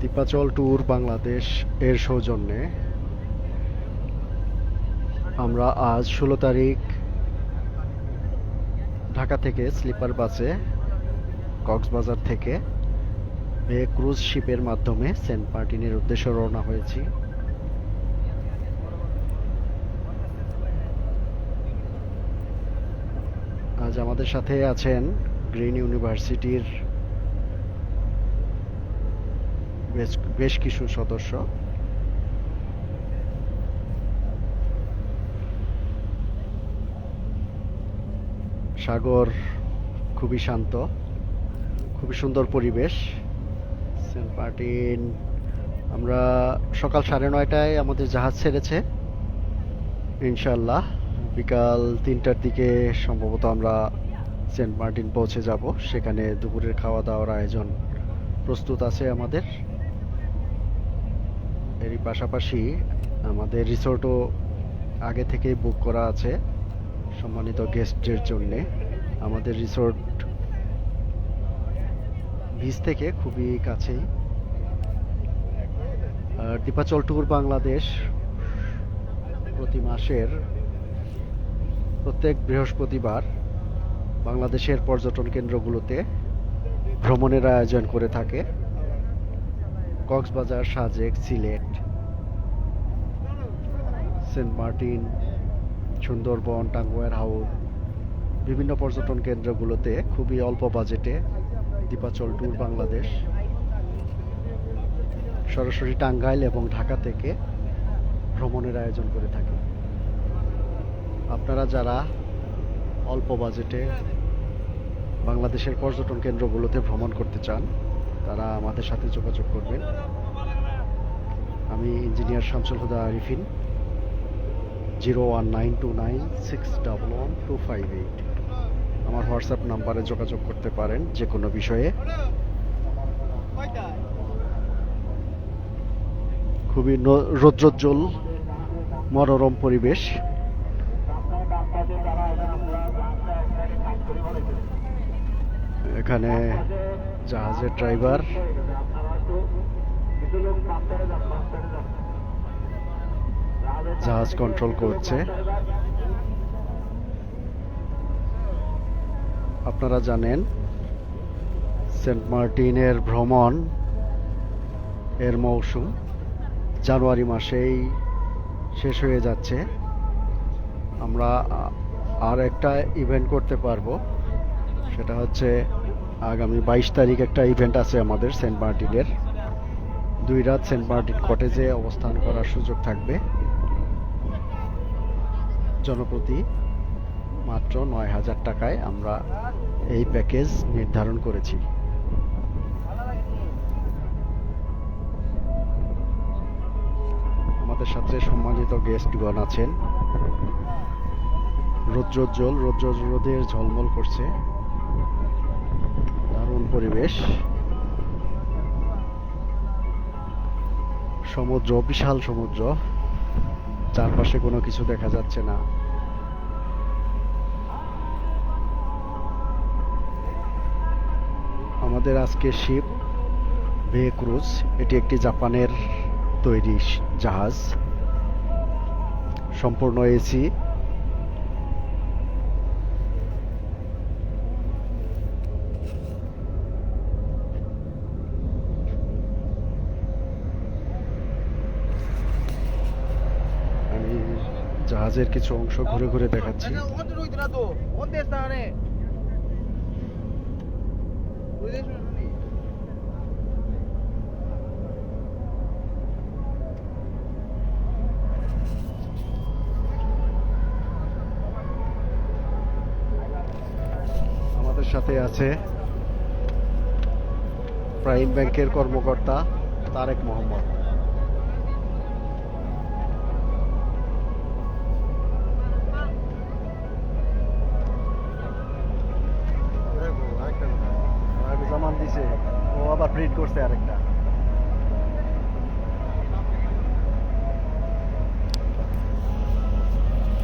দীপাচল tour Bangladesh এর সৌজন্যে। আমরা আজ ষোলো তারিখ ঢাকা থেকে স্লিপার বাসে কক্সবাজার থেকে বে ক্রুজ শিপের মাধ্যমে সেন্ট মার্টিনের উদ্দেশ্যে রওনা হয়েছি। আজ আমাদের সাথে আছেন গ্রিন ইউনিভার্সিটির বেশ বেশ কিছু সদস্য। সাগর খুবই শান্ত, খুবই সুন্দর পরিবেশ। সেন্ট মার্টিন, আমরা সকাল সাড়ে নয়টায় আমাদের জাহাজ ছেড়েছে ইনশাল্লাহ বিকাল তিনটার দিকে সম্ভবত আমরা সেন্ট মার্টিন পৌঁছে যাব। সেখানে দুপুরের খাওয়া দাওয়ার আয়োজন প্রস্তুত আছে আমাদের। এরই পাশাপাশি আমাদের রিসোর্টও আগে থেকেই বুক করা আছে সম্মানিত গেস্টদের জন্যে। আমাদের রিসোর্ট বিচ থেকে খুবই কাছেই। আর দীপাচল ট্যুর বাংলাদেশ প্রতি মাসের প্রত্যেক বৃহস্পতিবার বাংলাদেশের পর্যটন কেন্দ্রগুলোতে ভ্রমণের আয়োজন করে থাকে। কক্সবাজার সাজেক সিলেট, সেন্ট মার্টিন, সুন্দরবন, টাঙ্গুয়ার হাউস বিভিন্ন পর্যটন কেন্দ্রগুলোতে খুবই অল্প বাজেটে দীপাচল ট্যুর বাংলাদেশ। সরাসরি টাঙ্গাইল এবং ঢাকা থেকে ভ্রমণের আয়োজন করে থাকে। আপনারা যারা অল্প বাজেটে বাংলাদেশের পর্যটন কেন্দ্রগুলোতে ভ্রমণ করতে চান তারা আমাদের সাথে যোগাযোগ করবেন। আমি engineer Shamsul Huda Arifin zero one nine two nine six double one two five eight আমার হোয়াটসঅ্যাপ নাম্বারে যোগাযোগ করতে পারেন যে কোনো বিষয়ে। খুবই রৌদ্রোজ্জ্বল, মনোরম পরিবেশ। এখানে জাহাজের ড্রাইভার। জাহাজ কন্ট্রোল করছে। আপনারা জানেন, সেন্ট মার্টিনের ভ্রমণ এর মৌসুম জানুয়ারি মাসেই শেষ হয়ে যাচ্ছে। আমরা আর একটা ইভেন্ট করতে পারব। সেটা হচ্ছে আগামী বাইশ তারিখ একটা ইভেন্ট আছে আমাদের সেন্ট মার্টিনের দুই রাত সেন্ট মার্টিন কটেজে অবস্থান করার সুযোগ থাকবে। জনপ্রতি মাত্র নয় হাজার টাকায় আমরা এই প্যাকেজ নির্ধারণ করেছি। আমাদের সাথে সম্মানিত গেস্টগণ আছেন। রৌদ্রোজ্জ্বল রৌদ্র রোদের ঝলমল করছে। দারুণ পরিবেশ? সমুদ্র, বিশাল সমুদ্র। চারপাশে কোনো কিছু দেখা যাচ্ছে না। আমাদের আজকে শিপ বে ক্রুজ, এটি একটি জাপানের তৈরি জাহাজ। সম্পূর্ণ এসি আমি কাজের কিছু অংশ ঘুরে ঘুরে দেখাচ্ছি। আমাদের সাথে আছে প্রাইম ব্যাংকের কর্মকর্তা তারেক মোহাম্মদ। দিছে। ও আবার প্রিন্ট করছে আরেকটা।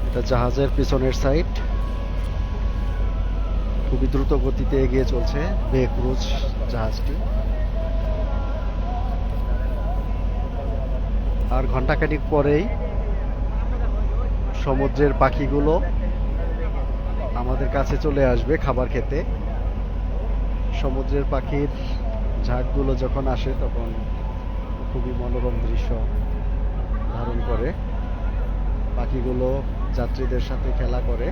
এটা জাহাজের পিছনের সাইড খুবই দ্রুত গতিতে এগিয়ে চলছে বে ক্রুজ জাহাজটি। আর ঘণ্টা ঘন্টাখানিক পরেই সমুদ্রের পাখিগুলো আমাদের কাছে চলে আসবে খাবার খেতে। সমুদ্রের পাখির ঝাঁকগুলো যখন আসে তখন খুবই মনোরম দৃশ্য ধারণ করে। পাখিগুলো যাত্রীদের সাথে খেলা করে।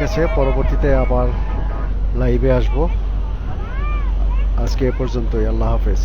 আছে পরবর্তীতে আবার লাইভে আসব। আজকে এ পর্যন্তই আল্লাহ হাফেজ।